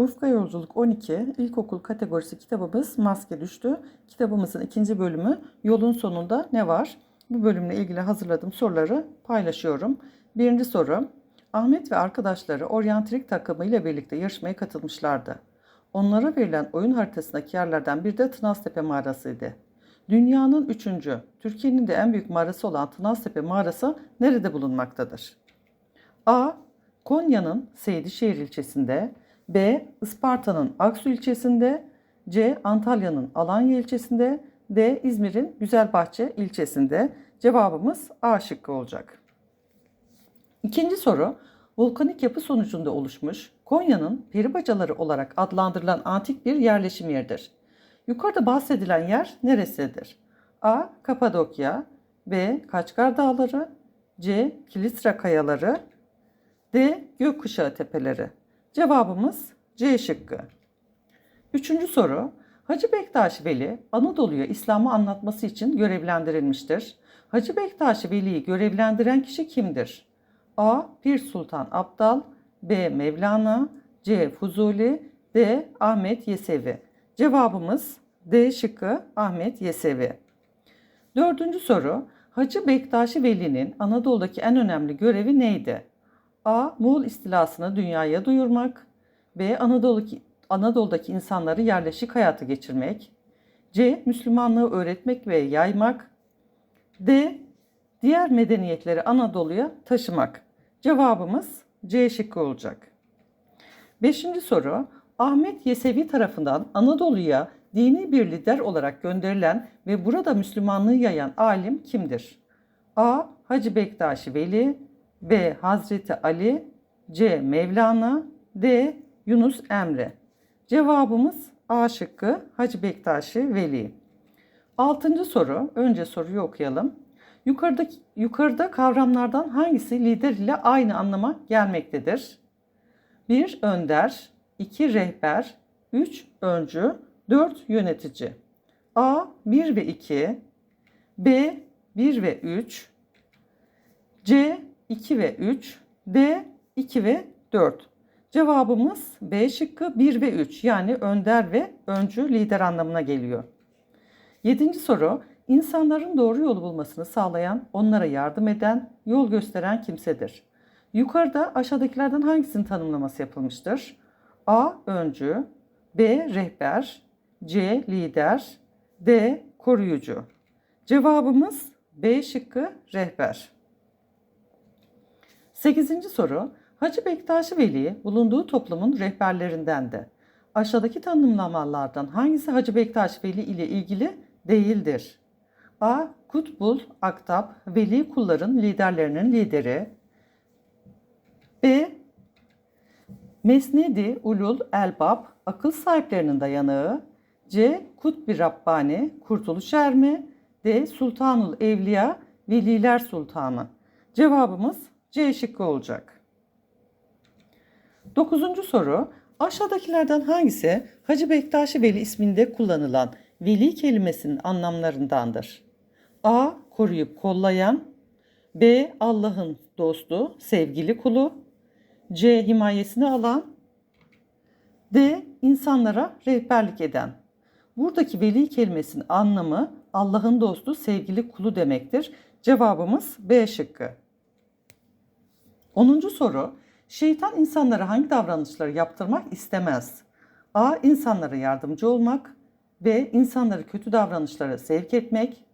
Ufka Yolculuk 12 İlkokul kategorisi kitabımız Maske Düştü. Kitabımızın ikinci bölümü Yolun Sonunda Ne Var? Bu bölümle ilgili hazırladığım soruları paylaşıyorum. Birinci soru. Ahmet ve arkadaşları oryantrik takımı ile birlikte yarışmaya katılmışlardı. Onlara verilen oyun haritasındaki yerlerden biri de Tınaztepe mağarasıydı. Dünyanın üçüncü, Türkiye'nin de en büyük mağarası olan Tınaztepe mağarası nerede bulunmaktadır? A. Konya'nın Seydişehir ilçesinde, B. Isparta'nın Aksu ilçesinde, C. Antalya'nın Alanya ilçesinde, D. İzmir'in Güzelbahçe ilçesinde. Cevabımız A şıkkı olacak. İkinci soru, volkanik yapı sonucunda oluşmuş Konya'nın peribacaları olarak adlandırılan antik bir yerleşim yeridir. Yukarıda bahsedilen yer neresidir? A. Kapadokya B. Kaçkar Dağları C. Kilistra Kayaları D. Gökkuşağı Tepeleri Cevabımız C şıkkı. Üçüncü soru. Hacı Bektaş Veli Anadolu'ya İslam'ı anlatması için görevlendirilmiştir. Hacı Bektaş Veli'yi görevlendiren kişi kimdir? A. Pir Sultan Abdal B. Mevlana C. Fuzuli D. Ahmet Yesevi Cevabımız D şıkkı Ahmet Yesevi. Dördüncü soru. Hacı Bektaşi Veli'nin Anadolu'daki en önemli görevi neydi? A. Moğol istilasını dünyaya duyurmak. B. Anadolu'daki, Anadolu'daki insanları yerleşik hayatı geçirmek. C. Müslümanlığı öğretmek ve yaymak. D. Diğer medeniyetleri Anadolu'ya taşımak. Cevabımız C şıkkı olacak. Beşinci soru. Ahmet Yesevi tarafından Anadolu'ya dini bir lider olarak gönderilen ve burada Müslümanlığı yayan alim kimdir? A. Hacı Bektaşi Veli B. Hazreti Ali C. Mevlana D. Yunus Emre Cevabımız A şıkkı Hacı Bektaşi Veli. Altıncı soru. Önce soruyu okuyalım. Yukarıdaki, yukarıda kavramlardan hangisi lider ile aynı anlama gelmektedir? 1. Önder 2. Rehber 3. Öncü 4. Yönetici A. 1 ve 2 B. 1 ve 3 C. 2 ve 3 D. 2 ve 4 Cevabımız B şıkkı 1 ve 3 yani önder ve öncü lider anlamına geliyor. Yedinci soru insanların doğru yolu bulmasını sağlayan, onlara yardım eden, yol gösteren kimsedir. Yukarıda aşağıdakilerden hangisinin tanımlaması yapılmıştır? A. Öncü B. Rehber C. Lider D. Koruyucu Cevabımız B şıkkı rehber. Sekizinci soru. Hacı Bektaşi Veli bulunduğu toplumun rehberlerindendi. Aşağıdaki tanımlamalardan hangisi Hacı Bektaş Veli ile ilgili değildir? A. Kutbul, Aktap, Veli kulların liderlerinin lideri. B. Mesnedi, Ulul, Elbab, akıl sahiplerinin dayanığı. C. Kutbi Rabbani, Kurtuluş Ermi. D. Sultanul Evliya, Veliler Sultanı. Cevabımız C şıkkı olacak. Dokuzuncu soru. Aşağıdakilerden hangisi Hacı Bektaşi Veli isminde kullanılan veli kelimesinin anlamlarındandır? A. Koruyup kollayan B. Allah'ın dostu, sevgili kulu C. Himayesini alan D. insanlara rehberlik eden. Buradaki veli kelimesinin anlamı Allah'ın dostu, sevgili kulu demektir. Cevabımız B şıkkı. 10. soru. Şeytan insanlara hangi davranışları yaptırmak istemez? A. İnsanlara yardımcı olmak. B. İnsanları kötü davranışlara sevk etmek.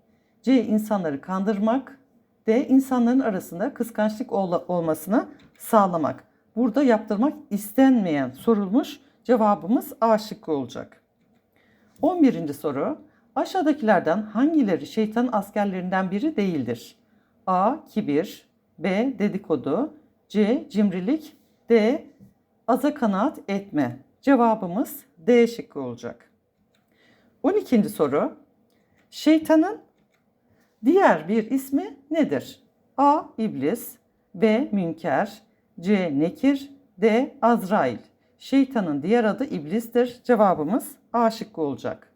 C. İnsanları kandırmak. D. İnsanların arasında kıskançlık ol- olmasını sağlamak. Burada yaptırmak istenmeyen sorulmuş. Cevabımız A şıkkı olacak. 11. soru. Aşağıdakilerden hangileri şeytanın askerlerinden biri değildir? A. Kibir B. Dedikodu C. Cimrilik D. Aza kanaat etme. Cevabımız D şıkkı olacak. 12. soru. Şeytanın diğer bir ismi nedir? A. İblis B. Münker C. Nekir D. Azrail. Şeytanın diğer adı iblistir. Cevabımız A şıkkı olacak.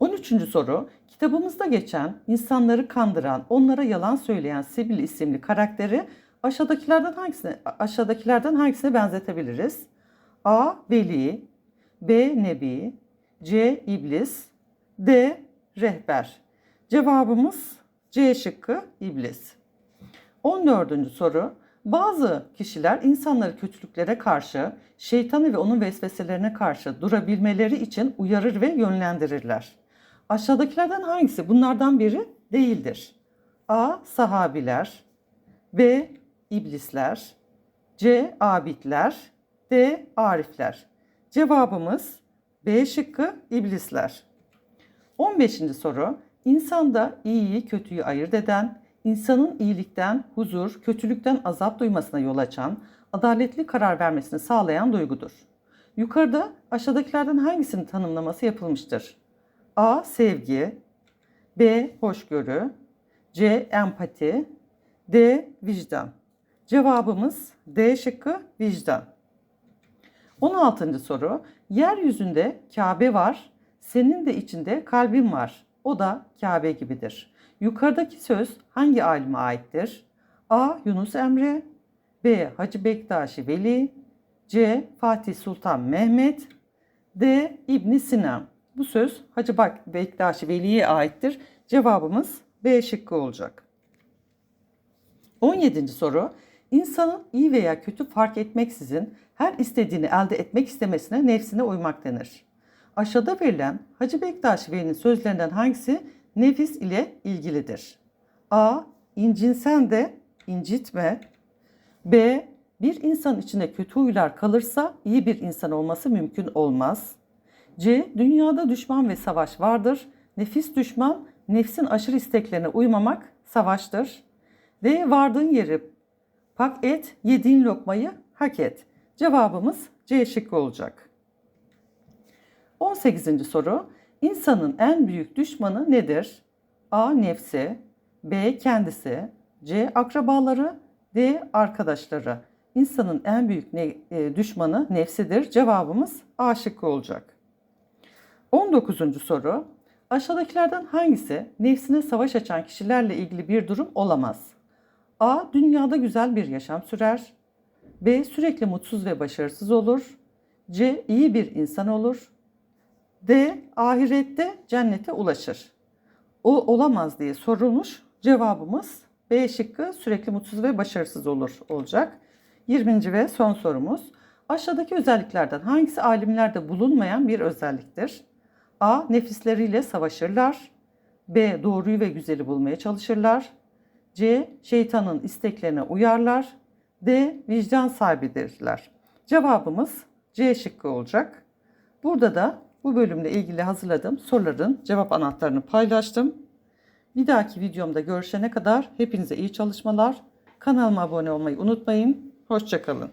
13. soru. Kitabımızda geçen insanları kandıran, onlara yalan söyleyen Sibyl isimli karakteri aşağıdakilerden hangisine aşağıdakilerden hangisine benzetebiliriz? A. Veli B. Nebi C. İblis D. Rehber Cevabımız C şıkkı iblis. 14. soru. Bazı kişiler insanları kötülüklere karşı, şeytanı ve onun vesveselerine karşı durabilmeleri için uyarır ve yönlendirirler. Aşağıdakilerden hangisi bunlardan biri değildir? A. Sahabiler B. İblisler C. Abidler D. Arifler Cevabımız B şıkkı iblisler. 15. soru. İnsanda iyiyi kötüyü ayırt eden, insanın iyilikten huzur, kötülükten azap duymasına yol açan, adaletli karar vermesini sağlayan duygudur. Yukarıda aşağıdakilerden hangisinin tanımlaması yapılmıştır? A. Sevgi B. Hoşgörü C. Empati D. Vicdan Cevabımız D şıkkı vicdan. 16. soru. Yeryüzünde Kabe var, senin de içinde kalbin var. O da Kabe gibidir. Yukarıdaki söz hangi alime aittir? A. Yunus Emre B. Hacı Bektaşi Veli C. Fatih Sultan Mehmet D. İbn Sina. Bu söz Hacı Bak Bektaşi Veli'ye aittir. Cevabımız B şıkkı olacak. 17. soru. İnsanın iyi veya kötü fark etmeksizin her istediğini elde etmek istemesine nefsine uymak denir. Aşağıda verilen Hacı Bektaş Veli'nin sözlerinden hangisi nefis ile ilgilidir? A. İncinsen de incitme. B. Bir insan içinde kötü huylar kalırsa iyi bir insan olması mümkün olmaz. C. Dünyada düşman ve savaş vardır. Nefis düşman, nefsin aşırı isteklerine uymamak savaştır. D. Vardığın yeri pak et, yediğin lokmayı hak et. Cevabımız C şıkkı olacak. 18. soru. İnsanın en büyük düşmanı nedir? A. Nefsi B. Kendisi C. Akrabaları D. Arkadaşları. İnsanın en büyük ne, e, düşmanı nefsidir. Cevabımız A şıkkı olacak. 19. soru. Aşağıdakilerden hangisi nefsine savaş açan kişilerle ilgili bir durum olamaz? A. Dünyada güzel bir yaşam sürer. B. Sürekli mutsuz ve başarısız olur. C. iyi bir insan olur. D. Ahirette cennete ulaşır. O olamaz diye sorulmuş. Cevabımız B şıkkı sürekli mutsuz ve başarısız olur olacak. 20. ve son sorumuz. Aşağıdaki özelliklerden hangisi alimlerde bulunmayan bir özelliktir? A. Nefisleriyle savaşırlar. B. Doğruyu ve güzeli bulmaya çalışırlar. C. Şeytanın isteklerine uyarlar. D. Vicdan sahibidirler. Cevabımız C şıkkı olacak. Burada da bu bölümle ilgili hazırladığım soruların cevap anahtarını paylaştım. Bir dahaki videomda görüşene kadar hepinize iyi çalışmalar. Kanalıma abone olmayı unutmayın. Hoşçakalın.